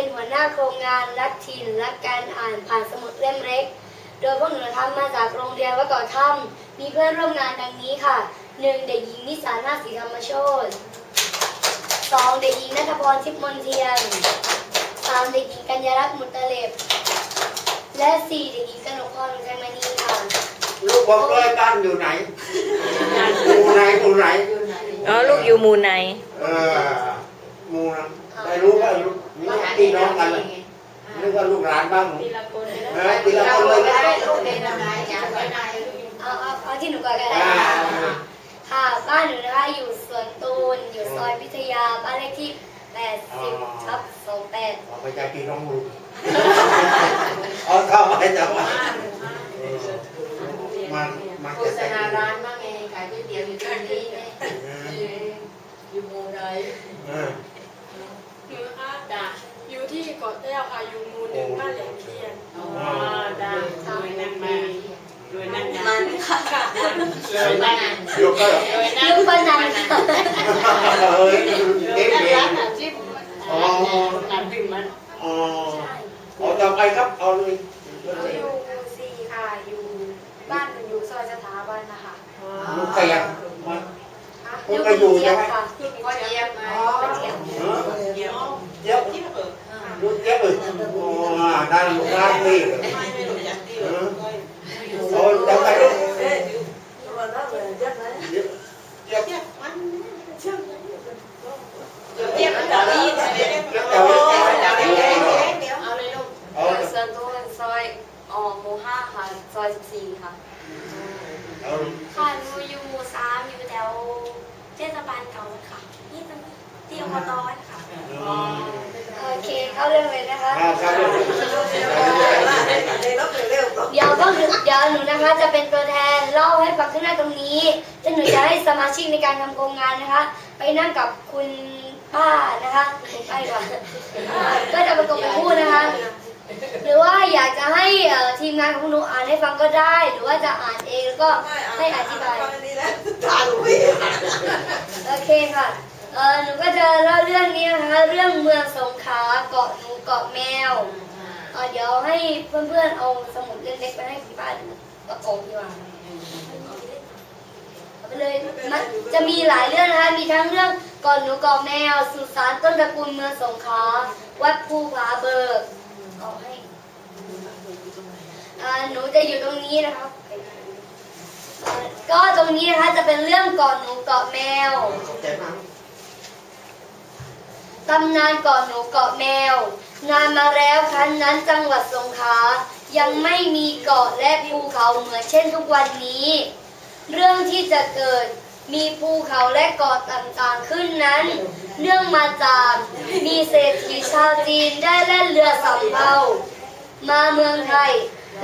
เป็นหัวหน้าโครงงานรักถิ่นรักการอ่านผ่านสมุดเล่มเล็ก โดยพวกหนูทำมาจากโรงเรียนวัดเก่อถ้ำมีเพื่อนร่วมงานดังนี้ค่ะหนึ่งเด็กหญิงนิสานาศรีธรรมโชตสองเด็กหญิงนัทพรทิพย์มนเทียนสามเด็กหญิงกัญญารัตน์มุตเตเลบและสี่เด็กหญิงกนกพรชัยมณีค่ะ ลูกบอกเลยบ้านอยู่ไหนหมู่ไหนหมู่ไหน อ๋อลูกอยู่หมู่ไหน เออหมู่นะไม่รู้ว่าลูก นี่พี่น้องกันเลยนึกว่าลูกหลานบ้างทีละคนเลยเออทีละคนเลยนะลูกเป็นอะไรอยากไปไหนเอาเอาเอาที่หนูก่อนก็ได้อ่าค่ะค่ะบ้านหนูนะคะอยู่สวนตูนอยู่ซอยพิทยาบ้านเลขที่80ทับ28เอาไปใจพี่น้องลูกเอาเข้าไปจับมาเออมันมันโฆจะษใจณาดีร้านบ้างไงขายก๋วยเตี๋ยวอยู่ตรงนี้เนี่ยเอออยู่โมใด เออ หนูนะคะ จ้า อยู่ที่ เกาะแต้วค่ะอยู่หมู่หนึ่งบ้านแหลมเทียนอ๋อจ้าด้วยนั่นมาด้วยนั่นมันค่ะด้วยนั่นเดี๋ยวก็ด้วยนั่นยุคปนันค่ะเฮ้ยเอ๊ะนั่นเอ๊ะร้านอาชีพร้านพิมพ์มันอ๋อเอาต่อไปครับเอาเลยอยู่หมู่สี่ค่ะอยู่บ้านอยู่ซอยสถาบันนะคะลูกใครอะมายุคก็อยู่เจี๊ใช่ยบไหม ค่ะ ก็เยี่ยมมา เจี๊ยบ เออเจี๊ยบเจี๊ยบลูกเจี๊ยบเออโอ้ได้ลูกร้านนี่เออเอาต่อไปลูกเจี๊ยเจี๊ยบเยี่ยมมันดาวีเลยเอาเลยลูกเอาส่วนตัวซอยหมู่ห้าค่ะซอยสิบสี่ค่ะเอาค่ะหนูอยู่หมู่สามอยู่แถวเทศบาลเก่าค่ะนี่ตรงนี้ ที่อบตค่ะโอเคเข้าเรื่องเลยนะคะเอาครับลูกเดี๋ยวก็คือเดี๋ยวหนูนะคะจะเป็นตัวแทนเล่าให้ฟังขึ้นหน้าตรงนี้ซึ่งหนูจะให้สมาชิกในการทำโครงงานนะคะ ไปนั่งกับคุณป้านะคะคุณป้าดีกว่าก็จะประกบเป็นคู่นะคะ หรือว่าอยากจะให้เอ่อทีมงานของหนูอ่านให้ฟังก็ได้ หรือว่าจะอ่านเองแล้วก็ให้อธิบายโอเคค่ะ เออหนูก็จะเล่าเรื่องนี้นะคะเรื่องเมืองสงขลาเกาะหนูเกาะแมวเออเดี๋ยวให้เพื่อนๆเอาสมุดเล็กๆไปให้คุณป้าดูประกอบดีกว่าเอาไปเลยมันจะมีหลายเรื่องนะคะมีทั้งเรื่องเกาะหนูเกาะแมวสุสานต้นตระกูลเมืองสงขลาวัดภูผาเบิกเอาให้อ่าหนูจะอยู่ตรงนี้นะครับเอ่อก็ตรงนี้นะคะจะเป็นเรื่องเกาะหนูเกาะแมวใจมาก ตำนานเกาะหนูเกาะแมว นานมาแล้วครั้นนั้นจังหวัดสงขลายังไม่มีเกาะและภูเขาเหมือนเช่นทุกวันนี้ เรื่องที่จะเกิดมีภูเขาและเกาะต่างๆขึ้นนั้น เนื่องมาจากมีเศรษฐีชาวจีนได้แล่นเรือสำเภามาเมืองไทย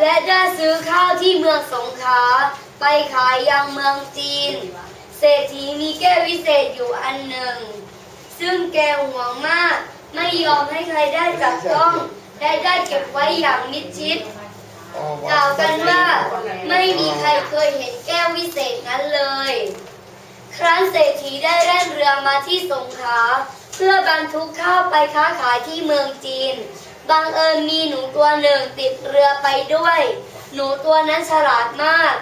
และได้ซื้อข้าวที่เมืองสงขลาไปขายยังเมืองจีน เศรษฐีมีแก้ววิเศษอยู่อันหนึ่ง ซึ่งแกหวงมาก ไม่ยอมให้ใครได้จับต้องและได้เก็บไว้อย่างมิดชิดกล่าวกันว่าไม่มีใครเคยเห็นแก้ววิเศษนั้นเลย ครั้นเศรษฐีได้แล่นเรือมาที่สงขลาเพื่อบรรทุกข้าวไปค้าขายที่เมืองจีน บังเอิญมีหนูตัวหนึ่งติดเรือไปด้วย หนูตัวนั้นฉลาดมาก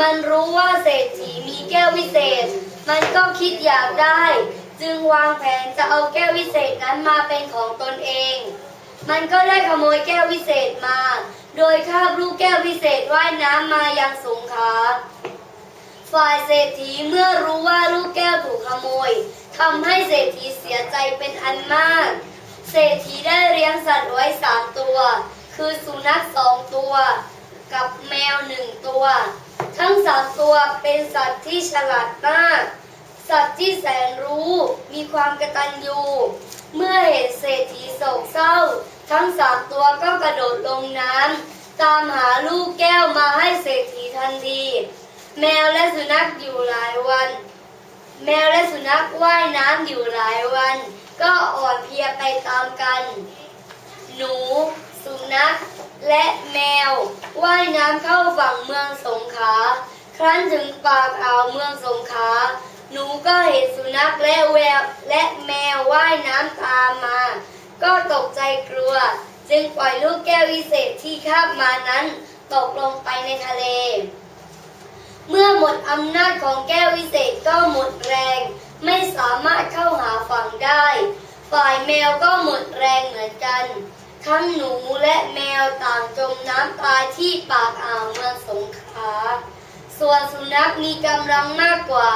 มันรู้ว่าเศรษฐีมีแก้ววิเศษ มันก็คิดอยากได้ จึงวางแผนจะเอาแก้ววิเศษนั้นมาเป็นของตนเอง มันก็ได้ขโมยแก้ววิเศษมา โดยคาบลูกแก้ววิเศษว่ายน้ำมายังสงขาฝ่ายเศรษฐีเมื่อรู้ว่าลูกแก้วถูกขโมยทำให้เศรษฐีเสียใจเป็นอันมาก เศรษฐีได้เลี้ยงสัตว์ไว้สามตัว คือสุนัขสองตัว กับแมวหนึ่งตัว ทั้งสามตัวเป็นสัตว์ที่ฉลาดมาก สัตว์ที่แสนรู้ มีความกระตัญญูเมื่อเห็นเศรษฐีโศกเศร้า ทั้งสามตัวก็กระโดดลงน้ำตามหาลูกแก้วมาให้เศรษฐีทันที แมวและสุนัขอยู่หลายวัน แมวและสุนัขว่ายน้ำอยู่หลายวัน ก็อ่อนเพลียไปตามกัน หนู สุนัข และแมว ว่ายน้ำเข้าฝั่งเมืองสงขลาครั้นถึงปากอ่าวเมืองสงขลา หนูก็เห็นสุนัขและแววและแมวว่ายน้ำตามมา ก็ตกใจกลัว จึงปล่อยลูกแก้ววิเศษที่คาบมานั้น ตกลงไปในทะเล เมื่อหมดอำนาจของแก้ววิเศษก็หมดแรง ไม่สามารถเข้าหาฝั่งได้ ฝ่ายแมวก็หมดแรงเหมือนกัน ทั้งหนูและแมวต่างจมน้ำตายที่ปากอ่าวเมืองสงขลาส่วนสุนัขมีกำลังมากกว่า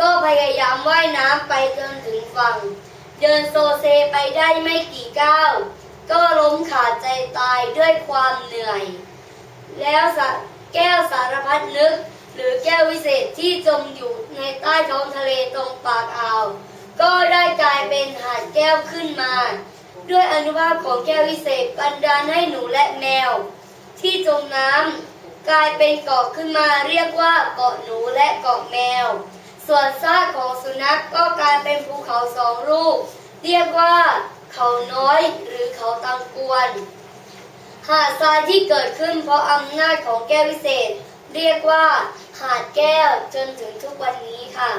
ก็พยายามว่ายน้ำไปจนถึงฝั่ง เดินโซเซไปได้ไม่กี่ก้าว ก็ล้มขาดใจตายด้วยความเหนื่อย แล้วแก้วสารพัดนึก หรือแก้ววิเศษที่จมอยู่ในใต้ท้องทะเลตรงปากอ่าว ก็ได้กลายเป็นหาดแก้วขึ้นมา ด้วยอนุภาพของแก้ววิเศษบันดาลให้หนูและแมว ที่จมน้ำกลายเป็นเกาะขึ้นมาเรียกว่าเกาะหนูและเกาะแมว ส่วนซากของสุนัขก็กลายเป็นภูเขาสองลูก เรียกว่าเขาน้อยหรือเขาตังกวน หาดทรายที่เกิดขึ้นเพราะอำนาจของแก้ววิเศษ เรียกว่าหาดแก้วจนถึงทุกวันนี้ค่ะ